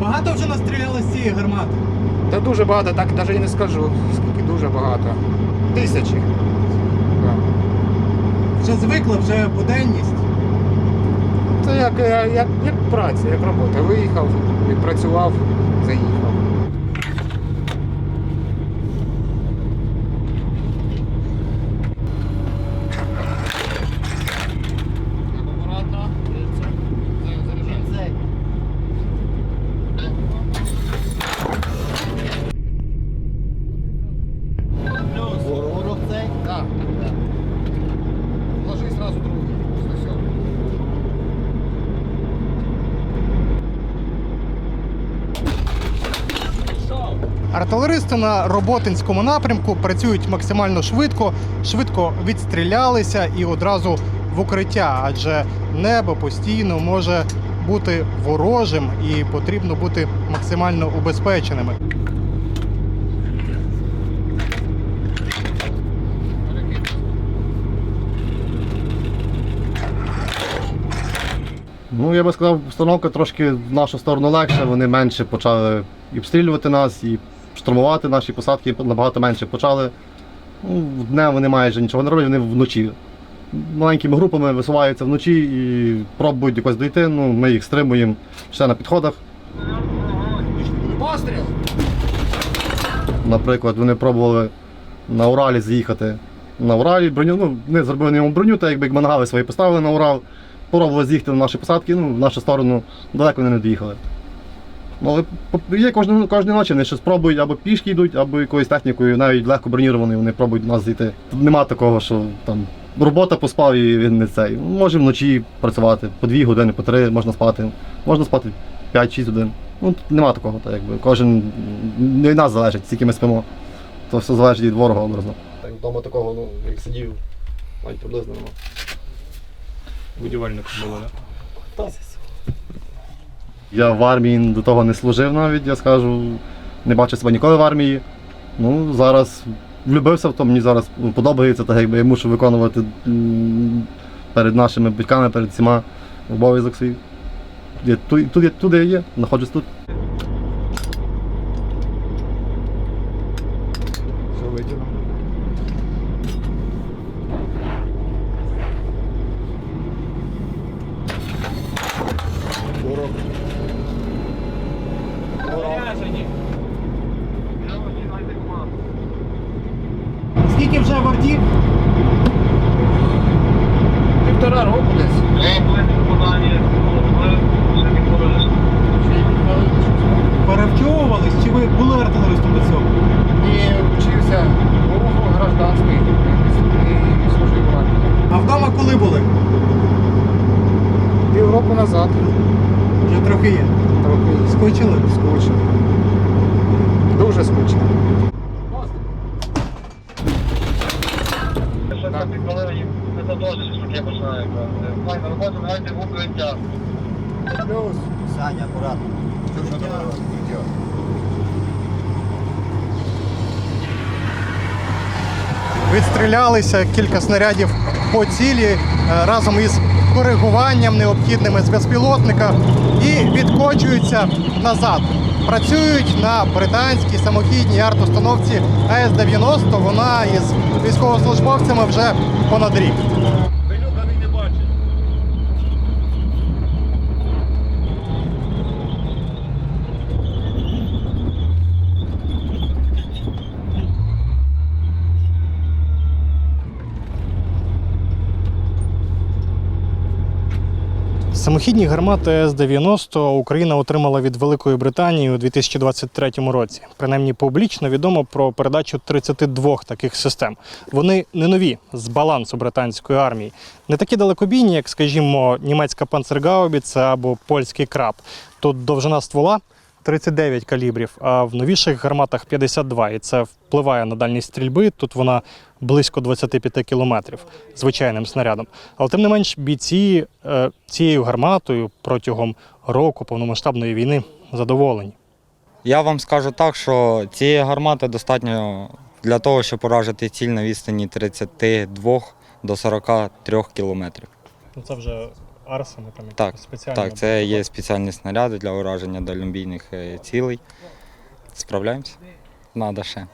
Багато вже настріляли з цієї гармати. Та дуже багато, так навіть і не скажу, скільки дуже багато. Тисячі. Так. Вже звикла, вже буденність. Це як, як, як, як праця, як робота. Виїхав, відпрацював, заїхав. Так, так. Ложи сразу другий. Все. Артилеристи на Роботинському напрямку працюють максимально швидко, швидко відстрілялися і одразу в укриття, адже небо постійно може бути ворожим і потрібно бути максимально убезпеченими. Ну, я би сказав, обстановка трошки в нашу сторону легша. Вони менше почали обстрілювати нас, і штурмувати наші посадки набагато менше почали. Ну, днем вони майже нічого не роблять, вони вночі. Маленькими групами висуваються вночі і пробують якось дойти. Ну, ми їх стримуємо ще на підходах. Постріл! Наприклад, вони пробували на Уралі з'їхати. На Уралі броню, ну, вони зробили на ньому броню, так якби мангали свої поставили на Урал, пробували з'їхати на наші посадки, ну, в нашу сторону далеко вони не доїхали. Ну, але є кожної, кожної ночі, вони щось пробують або пішки йдуть, або якоюсь технікою, навіть легко бронірованою, вони пробують нас зійти. Тут нема такого, що там робота поспав і він не цей. Може вночі працювати, по дві години, по три можна спати. Можна спати 5-6 годин. Ну, тут нема такого, так якби. Кожен не від нас залежить, скільки ми спимо. То все залежить від ворога образно. Так вдома такого, ну, як сидів, навіть приблизно нема. Будівельник було, так? Я в армії до того не служив навіть, я скажу, не бачив себе ніколи в армії. Ну, зараз влюбився в то, мені зараз подобається, так якби я мушу виконувати перед нашими батьками, перед всіма обов'язок свій. Я, тут, тут, я- туди я є, знаходжусь тут. claro Так. Плюс. Саня, акуратно. Відстрілялися кілька снарядів по цілі е, разом із коригуванням необхідними з безпілотника і відкочуються назад. Працюють на британській самохідній арт-установці АС-90. Вона із військовослужбовцями вже понад рік. Самохідні гармати С-90 Україна отримала від Великої Британії у 2023 році. Принаймні публічно відомо про передачу 32 таких систем. Вони не нові з балансу британської армії, не такі далекобійні, як, скажімо, німецька панцергаубіця або польський краб. Тут довжина ствола 39 калібрів, а в новіших гарматах 52. І це впливає на дальність стрільби. Тут вона близько 25 кілометрів звичайним снарядом. Але тим не менш, бійці е, цією гарматою протягом року повномасштабної війни задоволені. Я вам скажу так, що цієї гармати достатньо для того, щоб поражити ціль на відстані 32 до 43 кілометрів. Ну це вже арсами там Так, спеціальні. Так, це є спеціальні снаряди для ураження дальнобійних е, цілей. Справляємося? Надо ще.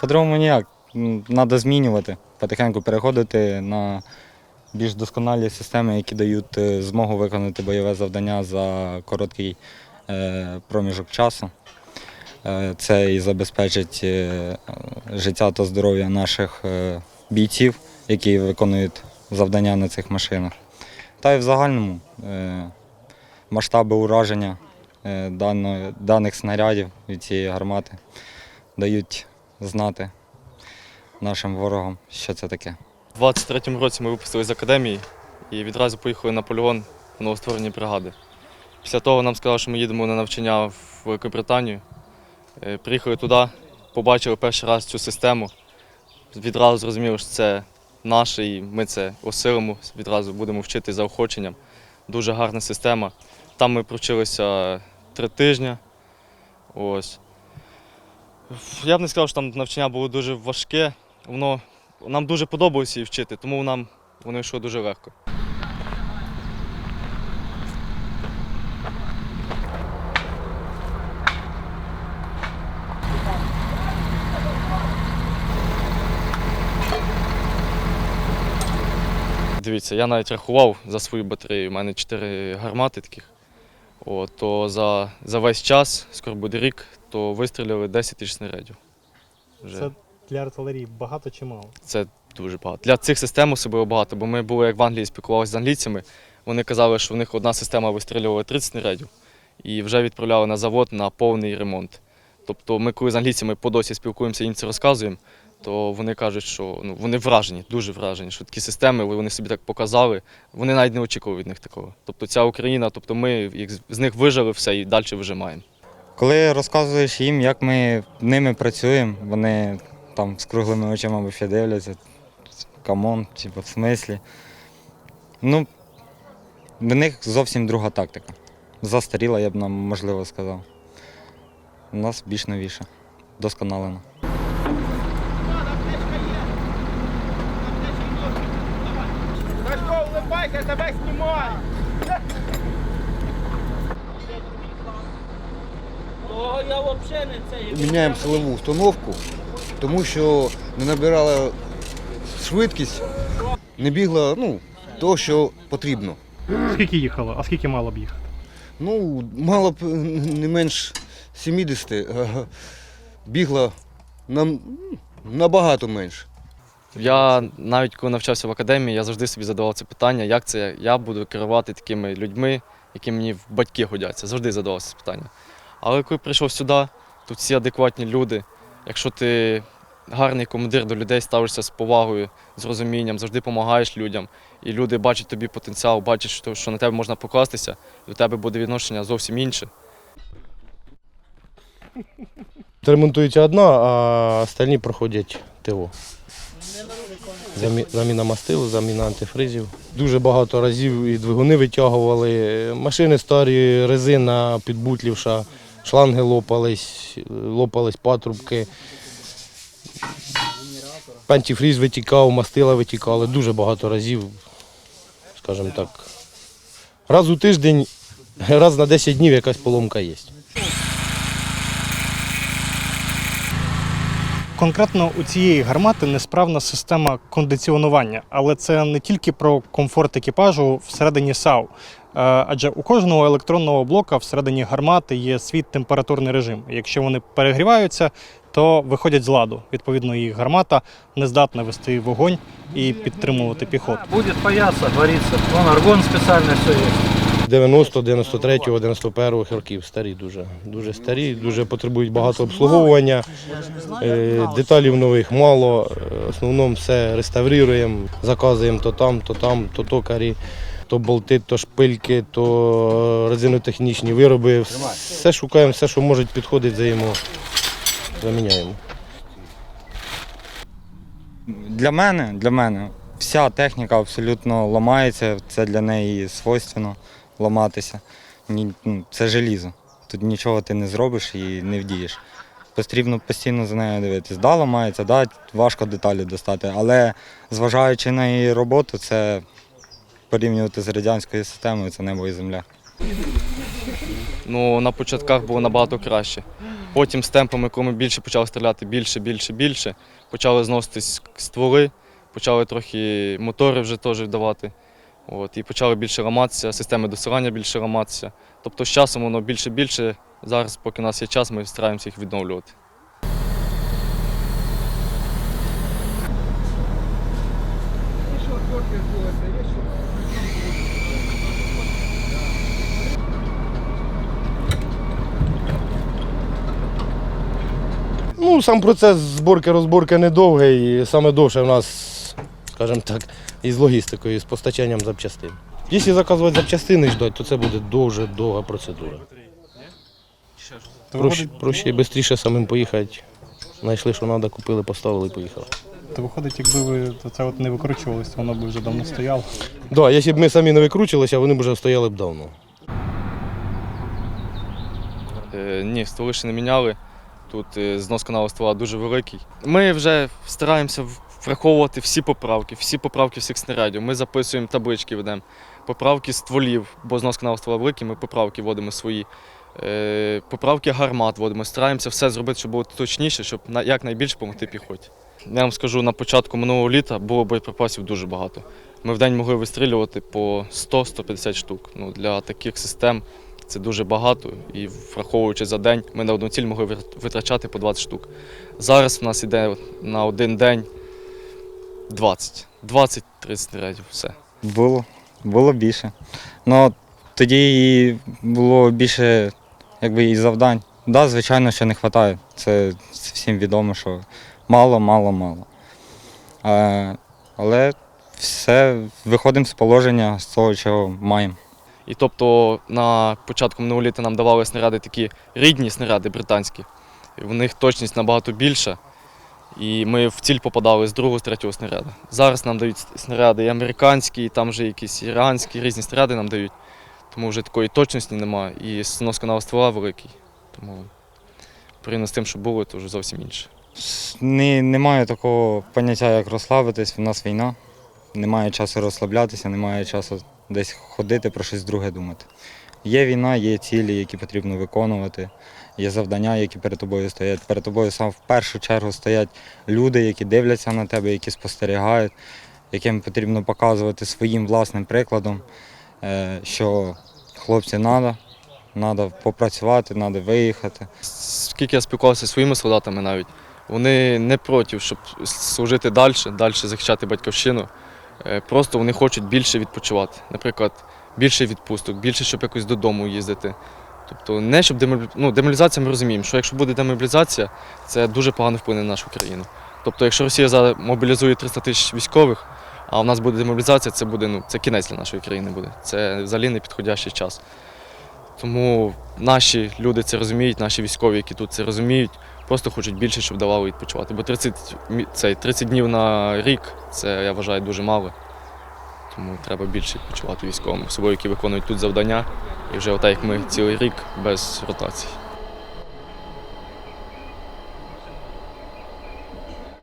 По-другому ніяк. Треба змінювати, потихеньку переходити на більш досконалі системи, які дають е, змогу виконати бойове завдання за короткий е, проміжок часу. Це і забезпечить життя та здоров'я наших бійців, які виконують завдання на цих машинах. Та й в загальному е, масштаби ураження е, даних снарядів від цієї гармати дають знати нашим ворогам, що це таке. У 23-му році ми випустилися з академії і відразу поїхали на полігон в новостворені бригади. Після того нам сказали, що ми їдемо на навчання в Великобританію. Е, Приїхали туди, побачили перший раз цю систему. Відразу зрозуміли, що це наше, і ми це осилимо, відразу будемо вчити заохоченням. Дуже гарна система. Там ми провчилися три тижні. Ось. Я б не сказав, що там навчання було дуже важке. Воно нам дуже подобалося її вчити, тому нам воно йшло дуже легко. Дивіться, я навіть рахував за свою батарею. У мене 4 гармати таких. О, то за, за весь час, скоро буде рік, то вистрілили 10 тисяч снарядів. Вже. Це для артилерії багато чи мало? Це дуже багато. Для цих систем особливо багато, бо ми були як в Англії спілкувалися з англійцями. Вони казали, що в них одна система вистрілювала 30 снарядів і вже відправляли на завод на повний ремонт. Тобто ми, коли з англійцями по досі спілкуємося їм це розказуємо, то вони кажуть, що ну, вони вражені, дуже вражені, що такі системи вони собі так показали. Вони навіть не очікували від них такого. Тобто ця Україна, тобто ми з них вижили все і далі вижимаємо. Коли розказуєш їм, як ми ними працюємо, вони там з круглими очима вообще дивляться. Камон, типу, в смислі. Ну, в них зовсім друга тактика. Застаріла, я б нам можливо сказав. У нас більш новіша, досконалена. Міняємо силову установку, тому що не набирала швидкість, не бігла ну, того, що потрібно. Скільки їхало, а скільки мало б їхати? Ну, мало б не менш 70, а бігла нам набагато менше. Я навіть коли навчався в академії, я завжди собі задавав це питання, як це я буду керувати такими людьми, які мені в батьки годяться. Завжди задавався це питання. Але коли прийшов сюди, тут всі адекватні люди. Якщо ти гарний командир до людей ставишся з повагою, з розумінням, завжди допомагаєш людям, і люди бачать тобі потенціал, бачать, що на тебе можна покластися, до тебе буде відношення зовсім інше. Ремонтується одна, а остальні проходять ТО. Замі- Заміна мастилу, заміна антифризів. Дуже багато разів і двигуни витягували, машини старі, резина підбутлівша, шланги лопались, лопались патрубки. Антифріз витікав, мастила витікали. Дуже багато разів, скажімо так. Раз у тиждень, раз на 10 днів якась поломка є. Конкретно у цієї гармати несправна система кондиціонування, але це не тільки про комфорт екіпажу всередині САУ. Е, Адже у кожного електронного блока всередині гармати є свій температурний режим. Якщо вони перегріваються, то виходять з ладу. Відповідно, їх гармата не здатна вести вогонь і підтримувати піхоту. Будет паяться, вариться. Вон аргон специальный все есть. 90, 93, 91 років старі дуже. Дуже старі, дуже потребують багато обслуговування. Е, Деталів нових мало. Е, В основному все реставруємо, заказуємо то там, то там, то токарі, то болти, то шпильки, то резинотехнічні вироби. Все шукаємо, все, що може підходити, заємо, заміняємо. Для мене, для мене вся техніка абсолютно ламається, це для неї свойственно ламатися. Ну, це желізо. Тут нічого ти не зробиш і не вдієш. Потрібно постійно за нею дивитись. Да, ламається, да, важко деталі достати, але зважаючи на її роботу, це порівнювати з радянською системою, це небо і земля. Ну, на початках було набагато краще. Потім з темпами, коли ми більше почали стріляти, більше, більше, більше, почали зноситись стволи, почали трохи мотори вже теж давати. От, і почали більше ламатися, системи досилання більше ламатися. Тобто з часом воно більше більше. Зараз, поки у нас є час, ми стараємося їх відновлювати. Ну, сам процес зборки-розборки недовгий, саме довше в нас, скажімо так, із логістикою, з постачанням запчастин. Якщо заказувати запчастини і ждати, то це буде дуже довга процедура. Проще, проще і швидше самим поїхати. Знайшли, що треба, купили, поставили і поїхали. то виходить, якби ви це от не викручувалось, воно б вже давно стояло. Так, да, якщо б ми самі не викручувалися, вони б вже стояли б давно. Е, ні, стволи ще не міняли. Тут е, знос каналу ствола дуже великий. Ми вже стараємося в- враховувати всі поправки, всі поправки всіх снарядів. Ми записуємо таблички, ведемо поправки стволів, бо знос каналу ствола великий, ми поправки вводимо свої. Е, Поправки гармат вводимо. Стараємося все зробити, щоб було точніше, щоб на- якнайбільше допомогти піхоті. Я вам скажу, на початку минулого літа було боєприпасів дуже багато. Ми в день могли вистрілювати по 100-150 штук. Ну, для таких систем це дуже багато, і враховуючи за день, ми на одну ціль могли витрачати по 20 штук. Зараз в нас іде на один день 20. 20-30 снарядів, все. Було, було більше. Ну, тоді і було більше якби, і завдань. Так, да, звичайно, що не вистачає. Це, всім відомо, що мало, мало, мало. Е, але все, виходимо з положення з того, чого маємо. І тобто на початку минулого літа нам давали снаряди такі рідні снаряди британські. В них точність набагато більша. І ми в ціль попадали з другого, з третього снаряду. Зараз нам дають снаряди і американські, і там вже якісь іранські, різні снаряди нам дають. Тому вже такої точності немає. І снос каналу ствола великий. Тому порівняно з тим, що було, то вже зовсім інше. Не, немає такого поняття, як розслабитись. У нас війна. Немає часу розслаблятися, немає часу десь ходити, про щось друге думати. Є війна, є цілі, які потрібно виконувати, є завдання, які перед тобою стоять. Перед тобою сам в першу чергу стоять люди, які дивляться на тебе, які спостерігають, яким потрібно показувати своїм власним прикладом, е, що хлопці треба, треба попрацювати, треба виїхати. Скільки я спілкувався зі своїми солдатами навіть, вони не проти, щоб служити далі, далі захищати батьківщину. Е, Просто вони хочуть більше відпочивати. Наприклад, більше відпусток, більше, щоб якось додому їздити. Тобто не щоб демобілі... ну, демобілізація ми розуміємо, що якщо буде демобілізація, це дуже погано вплине на нашу країну. Тобто, якщо Росія мобілізує 300 тисяч військових, а у нас буде демобілізація, це буде ну, це кінець для нашої країни буде. Це взагалі не підходящий час. Тому наші люди це розуміють, наші військові, які тут це розуміють, просто хочуть більше, щоб давали відпочивати. Бо 30, цей, 30 днів на рік це я вважаю дуже мало. Тому треба більше відпочивати військовим, особливо які виконують тут завдання. І вже отак як ми цілий рік без ротацій.